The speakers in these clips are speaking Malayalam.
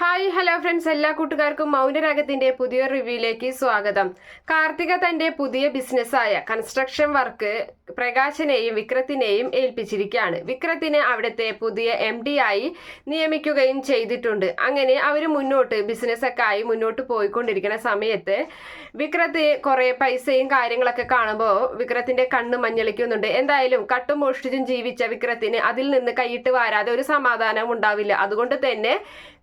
Hi hello friends. എല്ലാ കൂട്ടുകാർക്കും മൗനരാഗത്തിന്റെ പുതിയ റിവ്യൂയിലേക്ക് സ്വാഗതം. കാർത്തിക തന്റെ പുതിയ ബിസിനസ്സായ കൺസ്ട്രക്ഷൻ വർക്ക് പ്രകാശനെയും വിക്രത്തിനെയും ഏൽപ്പിച്ചിരിക്കുകയാണ്. വിക്രത്തിനെ അവിടുത്തെ പുതിയ എം ആയി നിയമിക്കുകയും ചെയ്തിട്ടുണ്ട്. അങ്ങനെ അവർ മുന്നോട്ട് ബിസിനസ്സൊക്കെ ആയി മുന്നോട്ട് പോയിക്കൊണ്ടിരിക്കുന്ന സമയത്ത് വിക്രത്ത് കുറേ പൈസയും കാര്യങ്ങളൊക്കെ കാണുമ്പോൾ വിക്രത്തിന്റെ കണ്ണ് മഞ്ഞളിക്കുന്നുണ്ട്. എന്തായാലും കട്ടും മോഷ്ടിച്ചും ജീവിച്ച വിക്രത്തിന് അതിൽ നിന്ന് കൈയിട്ട് വാരാതെ ഒരു സമാധാനം ഉണ്ടാവില്ല. അതുകൊണ്ട് തന്നെ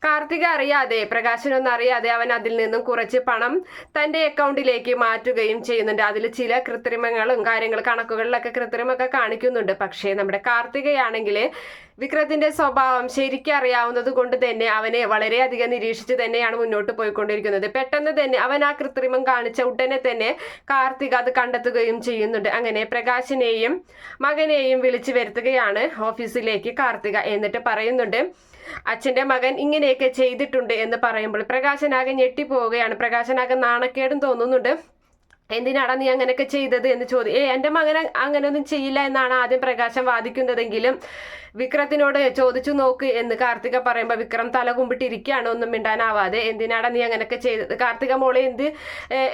കാർത്തിക അറിയാതെ പ്രകാശനൊന്നും അറിയാതെ അവൻ അതിൽ നിന്നും കുറച്ച് പണം തന്റെ അക്കൗണ്ടിലേക്ക് മാറ്റുകയും ചെയ്യുന്നുണ്ട്. അതിൽ ചില കൃത്രിമങ്ങളും കാര്യങ്ങൾ കണക്കുകളിലൊക്കെ കൃത്രിമൊക്കെ കാണിക്കുന്നുണ്ട്. പക്ഷേ നമ്മുടെ കാർത്തികയാണെങ്കിൽ വിക്രത്തിന്റെ സ്വഭാവം ശരിക്കും അറിയാവുന്നത് കൊണ്ട് തന്നെ അവനെ വളരെയധികം നിരീക്ഷിച്ച് തന്നെയാണ് മുന്നോട്ട് പോയിക്കൊണ്ടിരിക്കുന്നത്. പെട്ടെന്ന് തന്നെ അവൻ ആ കൃത്രിമം കാണിച്ച ഉടനെ തന്നെ കാർത്തിക അത് കണ്ടെത്തുകയും ചെയ്യുന്നുണ്ട്. അങ്ങനെ പ്രകാശിനെയും മകനെയും വിളിച്ചു വരുത്തുകയാണ് ഓഫീസിലേക്ക് കാർത്തിക. എന്നിട്ട് പറയുന്നുണ്ട് അച്ഛന്റെ മകൻ ഇങ്ങനെയൊക്കെ ചെയ്തിട്ടുണ്ട് എന്ന് പറയുമ്പോൾ പ്രകാശനാകെ ഞെട്ടിപ്പോവുകയാണ്. പ്രകാശനാകെ നാണക്കേടും തോന്നുന്നുണ്ട്. എന്തിനാടാ നീ അങ്ങനെയൊക്കെ ചെയ്തത് എന്ന് ചോദി ഏ എന്റെ മകൻ അങ്ങനെയൊന്നും ചെയ്യില്ല എന്നാണ് ആദ്യം പ്രകാശം വാദിക്കുന്നതെങ്കിലും വിക്രത്തിനോട് ചോദിച്ചു നോക്ക് എന്ന് കാർത്തിക പറയുമ്പോൾ വിക്രം തല കുമ്പിട്ടിരിക്കുകയാണ് ഒന്നും മിണ്ടാനാവാതെ. എന്തിനാടാ നീ അങ്ങനെയൊക്കെ ചെയ്തത്? കാർത്തിക മോളെ എന്ത്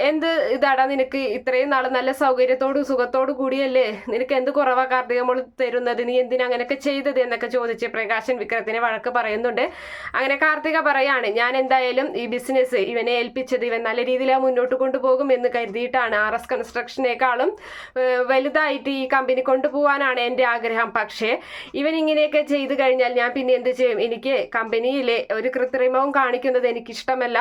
എന്ത് ഇതാടാ നിനക്ക്? ഇത്രയും നാൾ നല്ല സൗകര്യത്തോടും സുഖത്തോടു കൂടിയല്ലേ? നിനക്ക് എന്ത് കുറവാ കാർത്തിക മോൾ തരുന്നത്? നീ എന്തിനാ അങ്ങനെയൊക്കെ ചെയ്തത് എന്നൊക്കെ ചോദിച്ച് പ്രകാശൻ വിക്രത്തിനെ വഴക്ക് പറയുന്നുണ്ട്. അങ്ങനെ കാർത്തിക പറയാണ് ഞാൻ എന്തായാലും ഈ ബിസിനസ് ഇവനെ ഏൽപ്പിച്ചത് ഇവൻ നല്ല രീതിയിൽ മുന്നോട്ട് കൊണ്ടുപോകും എന്ന് കരുതിയിട്ടാണ്. ആർ എസ് കൺസ്ട്രക്ഷനേക്കാളും വലുതായിട്ട് ഈ കമ്പനി കൊണ്ടുപോകാനാണ് എന്റെ ആഗ്രഹം. പക്ഷേ ഇവൻ ഇങ്ങനെയൊക്കെ ചെയ്തു കഴിഞ്ഞാൽ ഞാൻ പിന്നെ എന്ത് ചെയ്യും? എനിക്ക് കമ്പനിയിലെ ഒരു കൃത്രിമവും കാണിക്കുന്നത് എനിക്ക് ഇഷ്ടമല്ല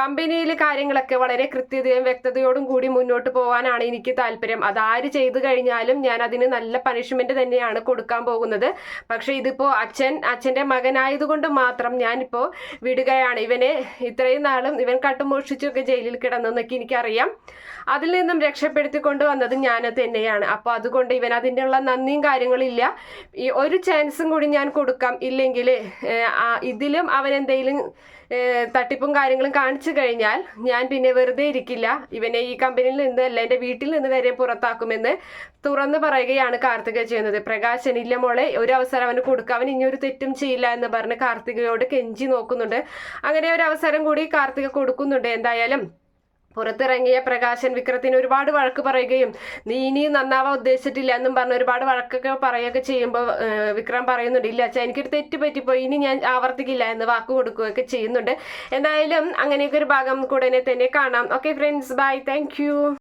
കമ്പനിയിൽ കാര്യങ്ങളൊക്കെ വളരെ കൃത്യതയും വ്യക്തതയോടും കൂടി മുന്നോട്ട് പോകാനാണ് എനിക്ക് താല്പര്യം. അതാര് ചെയ്തു കഴിഞ്ഞാലും ഞാൻ അതിന് നല്ല പണിഷ്മെന്റ് തന്നെയാണ് കൊടുക്കാൻ പോകുന്നത്. പക്ഷെ ഇതിപ്പോ അച്ഛൻ അച്ഛന്റെ മകനായതുകൊണ്ട് മാത്രം ഞാനിപ്പോ വിടുകയാണ്. ഇവനെ ഇത്രയും നാളും ഇവൻ കട്ടുമോഷിച്ചൊക്കെ ജയിലിൽ കിടന്നെന്നൊക്കെ എനിക്കറിയാം. അതിൽ നിന്നും രക്ഷപ്പെടുത്തി വന്നത് ഞാൻ തന്നെയാണ്. അപ്പോൾ അതുകൊണ്ട് ഇവൻ അതിന്റെ ഉള്ള നന്ദിയും കാര്യങ്ങളില്ല. ഈ ഒരു ചാൻസും കൂടി ഞാൻ കൊടുക്കാം. ഇല്ലെങ്കിൽ ഇതിലും അവൻ എന്തെങ്കിലും തട്ടിപ്പും കാര്യങ്ങളും കാണിച്ചു കഴിഞ്ഞാൽ ഞാൻ പിന്നെ വെറുതെ ഇരിക്കില്ല. ഇവനെ ഈ കമ്പനിയിൽ നിന്ന് അല്ല എന്റെ വീട്ടിൽ നിന്ന് വരെ പുറത്താക്കുമെന്ന് തുറന്നു പറയുകയാണ് കാർത്തിക ചെയ്യുന്നത്. പ്രകാശൻ ഇല്ല മോളെ ഒരു അവസരം അവന് കൊടുക്കുക അവൻ ഇനിയൊരു തെറ്റും ചെയ്യില്ല എന്ന് പറഞ്ഞ് കാർത്തികയോട് കെഞ്ചി നോക്കുന്നുണ്ട്. അങ്ങനെ ഒരു അവസരം കൂടി കാർത്തിക കൊടുക്കുന്നുണ്ട്. എന്തായാലും പുറത്തിറങ്ങിയ പ്രകാശൻ വിക്രത്തിന് ഒരുപാട് വഴക്ക് പറയുകയും നീ ഇനി നന്നാവാൻ ഉദ്ദേശിച്ചിട്ടില്ല എന്നും പറഞ്ഞ് ഒരുപാട് വഴക്കൊക്കെ പറയുകയൊക്കെ ചെയ്യുമ്പോൾ വിക്രം പറയുന്നുണ്ട് ഇല്ല അച്ഛാ എനിക്കൊരു തെറ്റ് പറ്റിപ്പോയി ഇനി ഞാൻ ആവർത്തിക്കില്ല എന്ന് വാക്ക് കൊടുക്കുകയൊക്കെ ചെയ്യുന്നുണ്ട്. എന്തായാലും അങ്ങനെയൊക്കെ ഒരു ഭാഗം കൂടെ തന്നെ കാണാം. Okay friends bye thank